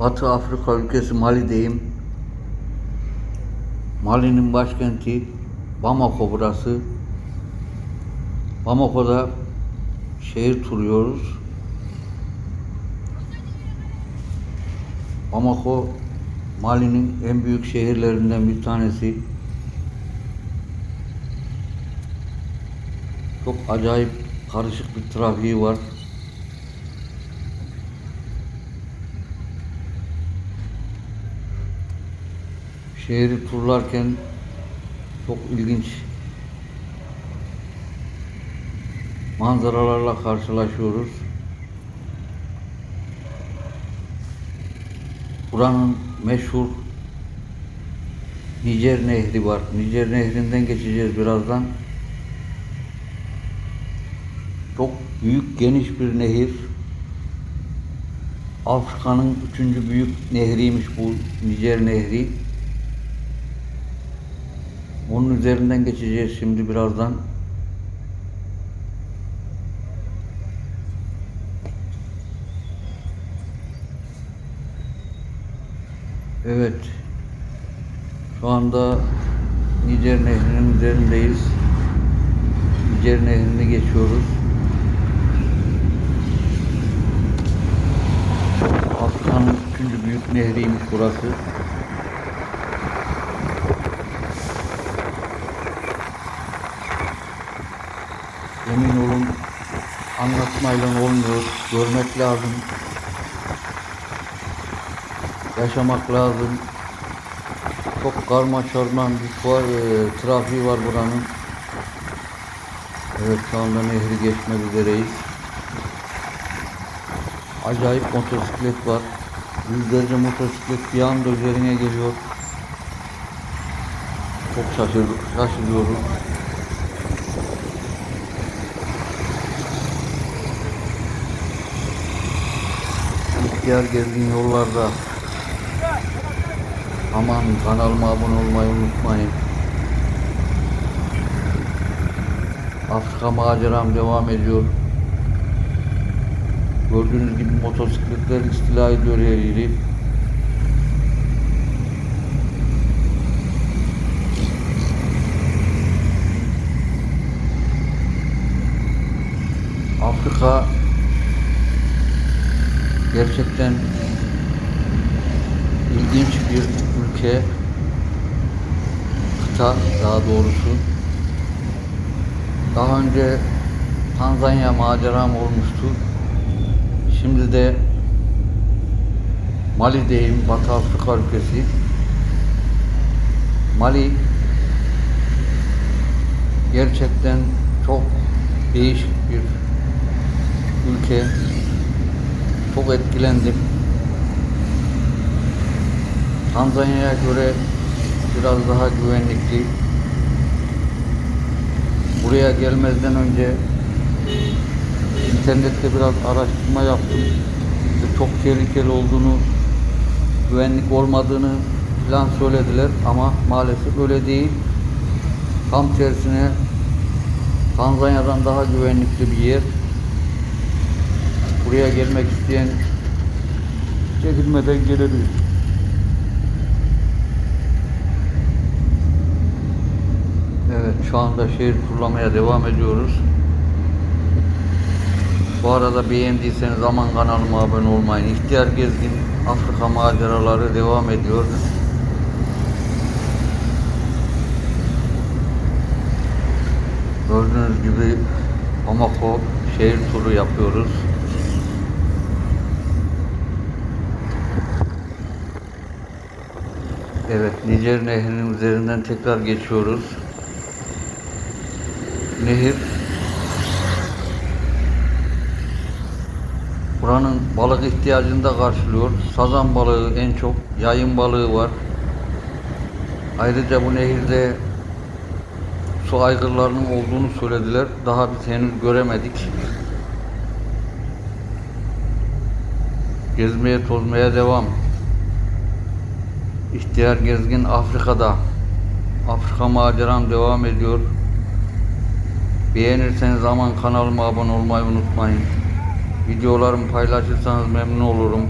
Batı Afrika ülkesi Mali'deyim. Mali'nin başkenti Bamako burası. Bamako'da şehir turuyoruz. Bamako Mali'nin en büyük şehirlerinden bir tanesi. Çok acayip karışık bir trafiği var. Şehri turlarken çok ilginç manzaralarla karşılaşıyoruz. Buranın meşhur Nicer Nehri var. Nicer Nehri'nden geçeceğiz birazdan. Çok büyük, geniş bir nehir. Afrika'nın üçüncü büyük nehriymiş bu Nicer Nehri. Onun üzerinden geçeceğiz şimdi birazdan. Evet. Şu anda Nicer Nehri'nin üzerindeyiz. Nicer Nehri'ni geçiyoruz. Afrika'nın üçüncü büyük nehriymiş burası. Anlatmayla olmuyor. Görmek lazım. Yaşamak lazım. Çok karma çorman bir var, e, trafiği var buranın. Evet şu anda nehri geçmek üzereyiz. Acayip motosiklet var. Yüzlerce motosiklet bir anda üzerine geliyor. Çok şaşır, şaşırıyoruz. İhtiyar gezgin yollarda. Aman kanalıma abone olmayı unutmayın. Afrika maceram devam ediyor. Gördüğünüz gibi motosikletler istila ediyor her yeri. Afrika gerçekten ilginç bir ülke. Kıta daha doğrusu. Daha önce Tanzanya maceram olmuştu. Şimdi de Mali'deyim, Batı Afrika ülkesi. Mali gerçekten çok değişik bir ülke. Çok etkilendim. Tanzanya'ya göre biraz daha güvenlikli. Buraya gelmezden önce internette biraz araştırma yaptım. İşte çok tehlikeli olduğunu, güvenlik olmadığını falan söylediler ama maalesef öyle değil. Tam tersine Tanzanya'dan daha güvenlikli bir yer. Buraya gelmek isteyen çekilmeden gelebilir. Evet şu anda şehir turlamaya devam ediyoruz. Bu arada beğendiyseniz aman kanalıma abone olmayın. İhtiyar Gezgin Afrika maceraları devam ediyor. Gördüğünüz gibi Bamako şehir turu yapıyoruz. Evet, Nicer Nehri'nin üzerinden tekrar geçiyoruz. Nehir buranın balık ihtiyacını da karşılıyor. Sazan balığı en çok, yayın balığı var. Ayrıca bu nehirde su aygırlarının olduğunu söylediler. Daha biz henüz göremedik. Gezmeye tozmaya devam. İhtiyar gezgin Afrika'da. Afrika maceram devam ediyor. Beğenirseniz zaman kanalıma abone olmayı unutmayın. Videolarımı paylaşırsanız memnun olurum.